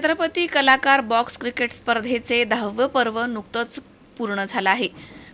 छत्रपती कलाकार box cricket स्पर्धेचे दहावं पर्व नुकतंच पूर्ण झालं आहे.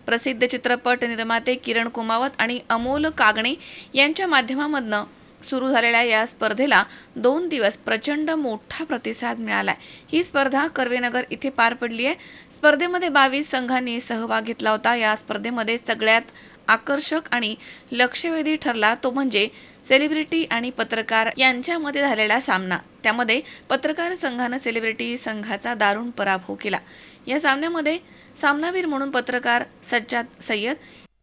प्रसिद्ध चित्रपट निर्माते किरण कुमावत आणि अमोल कागणे यांच्या माध्यमामधनं सुरू झालेल्या या स्पर्धेला दोन दिवस प्रचंड मोठा प्रतिसाद मिळाला ही स्पर्धा कर्वेनगर इथे पार पडली आहे. स्पर्धेमध्ये बावीस संघांनी सहभाग घेतला होता. या स्पर्धेमध्ये सगळ्यात आकर्षक आणि लक्षवेधी ठरला तो म्हणजे सेलिब्रिटी आणि पत्रकार यांच्यामध्ये झालेला सामना. त्यामध्ये पत्रकार संघानं सेलिब्रिटी संघाचा दारुण पराभव केला. या सामन्यामध्ये सामनावीर म्हणून पत्रकार सज्जाद सय्यद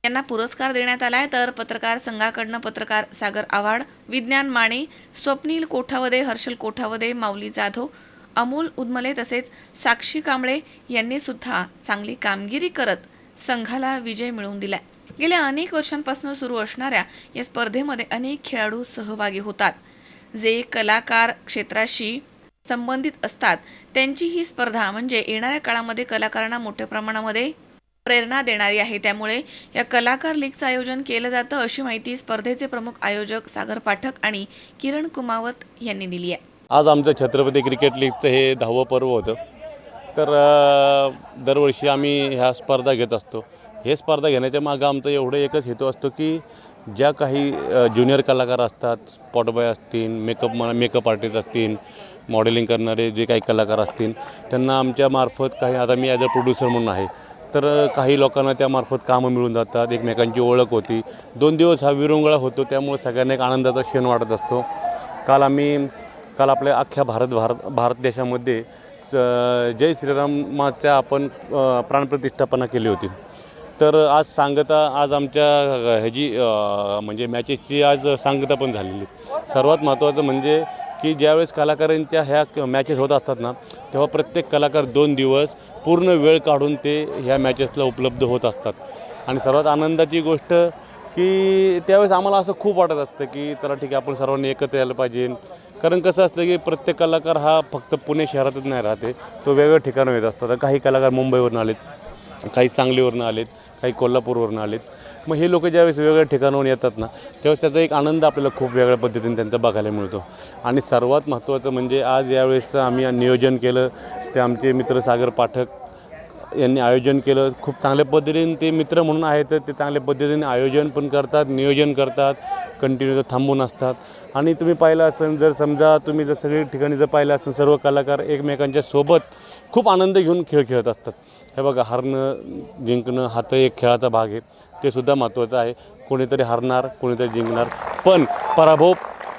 यांना पुरस्कार देण्यात आलाय. तर पत्रकार संघाकडनं पत्रकार सागर आव्हाड विज्ञान माने स्वप्नील कोठावदे हर्षल कोठावदे माऊली जाधव अमोल उदमले तसेच साक्षी कांबळे यांनी सुद्धा चांगली कामगिरी करत संघाला विजय मिळवून दिलाय. गेल्या अनेक वर्षांपासून सुरू असणाऱ्या या स्पर्धेमध्ये अनेक खेळाडू सहभागी होतात. जे कलाकार क्षेत्राशी संबंधित असतात त्यांची ही स्पर्धा म्हणजे येणाऱ्या काळामध्ये कलाकारांना मोठ्या प्रमाणामध्ये प्रेरणा देणारी आहे. त्यामुळे या कलाकार लीगचं आयोजन केलं जातं अशी माहिती स्पर्धेचे प्रमुख आयोजक सागर पाठक आणि किरण कुमावत यांनी दिली आहे. आज आमचं छत्रपती क्रिकेट लीगचं हे दहावं पर्व होतं. तर दरवर्षी आम्ही ह्या स्पर्धा घेत असतो. हे स्पर्धा घेण्याच्या मागं आमचं एवढं एकच हेतू असतो की ज्या काही ज्युनियर कलाकार असतात स्पॉट बॉय असतील मेकअप मेकअप आर्टिस्ट असतील मॉडेलिंग करणारे जे काही कलाकार असतील त्यांना आमच्या मार्फत काही आता मी ॲज अ प्रोड्युसर म्हणून आहे तर काही लोकांना त्यामार्फत कामं मिळून जातात एकमेकांची ओळख होती. दोन दिवस हा विरंगुळा होतो त्यामुळे सगळ्यांना एक आनंदाचा क्षण वाटत असतो. काल आम्ही काल आपल्या अख्ख्या भारत भारत भारत देशामध्ये जय श्रीरामाच्या आपण प्राणप्रतिष्ठापना केली होती. तर आज सांगता आज आमच्या ह्याची म्हणजे मॅचेसची आज सांगता पण झालेली. सर्वात महत्त्वाचं म्हणजे की ज्यावेळेस कलाकारांच्या ह्या मॅचेस होत असतात ना तेव्हा प्रत्येक कलाकार दोन दिवस पूर्ण वेळ काढून ते ह्या मॅचेसला उपलब्ध होत असतात. आणि सर्वात आनंदाची गोष्ट की त्यावेळेस आम्हाला असं खूप वाटत असतं की चला ठीक आहे आपण सर्वांनी एकत्र यायला पाहिजे. कारण कसं असतं की प्रत्येक कलाकार हा फक्त पुणे शहरातच नाही राहते. तो वेगवेगळ्या ठिकाणं येत असतो आता काही कलाकार मुंबईवरून आलेत काही सांगलीवरून आलेत काही कोल्हापूरवरून आलेत. मग हे लोक ज्यावेळेस वेगवेगळ्या ठिकाणावरून येतात ना त्यावेळेस त्याचा एक आनंद आपल्याला खूप वेगळ्या पद्धतीने त्यांचा बघायला मिळतो. आणि सर्वात महत्त्वाचं म्हणजे आज यावेळेसचं आम्ही नियोजन केलं. ते आमचे मित्र सागर पाठक यांनी आयोजन केलं. खूप चांगल्या पद्धतीने ते मित्र म्हणून आहेत तर ते चांगल्या पद्धतीने आयोजन पण करतात नियोजन करतात कंटिन्यू थांबून असतात. आणि तुम्ही पाहिलं असेल जर समजा तुम्ही जर सगळी ठिकाणी जर पाहिलं असेल सर्व कलाकार एकमेकांच्या सोबत खूप आनंद घेऊन खेळ खेळत असतात. हे बघा हारणं जिंकणं हा तर एक खेळाचा भाग आहे. ते सुद्धा महत्त्वाचं आहे. कोणीतरी हारणार कोणीतरी जिंकणार. पण पराभव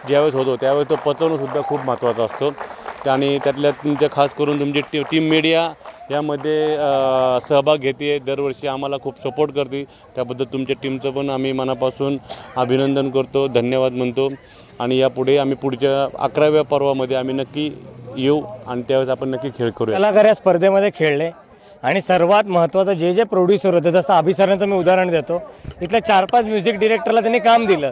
ज्यावेळेस होतो त्यावेळेस तो पचवणंसुद्धा खूप महत्त्वाचा असतो. आणि त्यातल्या तुमच्या खास करून तुमची टी टीम मीडिया यामध्ये सहभाग घेते. दरवर्षी आम्हाला खूप सपोर्ट करते. त्याबद्दल तुमच्या टीमचं पण आम्ही मनापासून अभिनंदन करतो धन्यवाद म्हणतो. आणि यापुढे आम्ही पुढच्या अकराव्या पर्वामध्ये आम्ही नक्की येऊ आणि त्यावेळेस आपण नक्की खेळ करू कलाकार या स्पर्धेमध्ये खेळले. आणि सर्वात महत्त्वाचं जे जे प्रोड्युसर होते जसं अभिसरांचं मी उदाहरण देतो. इथल्या चार पाच म्युझिक डिरेक्टरला त्यांनी काम दिलं.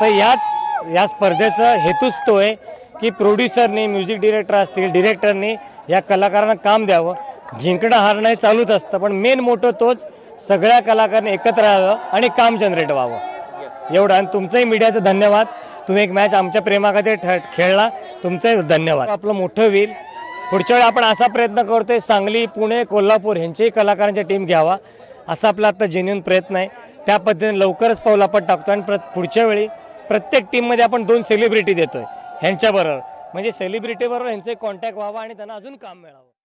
तर याच या स्पर्धेचा हेतूच तो आहे की प्रोड्युसरनी म्युझिक डिरेक्टर असतील डिरेक्टरनी या कलाकारांना काम द्यावं. जिंकणं हारणं हे चालूच असतं. पण मेन मोठं तोच सगळ्या कलाकारांनी एकत्र यावं आणि काम जनरेट व्हावं. एवढं. आणि तुमचंही मीडियाचं धन्यवाद. तुम्ही एक मॅच आमच्या प्रेमाखातीर ठ खेळला. तुमचंही धन्यवाद. आपलं मोठं होईल. पुढच्या वेळी आपण असा प्रयत्न करतोय सांगली पुणे कोल्हापूर ह्यांचीही कलाकारांच्या टीम घ्यावा. असा आपला आत्ता जेन्युन प्रयत्न आहे. त्या पद्धतीने लवकरच पाऊल आपण टाकतो आणि प्र पुढच्या वेळी प्रत्येक टीममध्ये आपण दोन सेलिब्रिटी देतोय. ह्यांच्याबरोबर. म्हणजे सेलिब्रिटीबरोबर ह्यांचे कॉन्टॅक्ट व्हावा आणि त्यांना अजून काम मिळावं.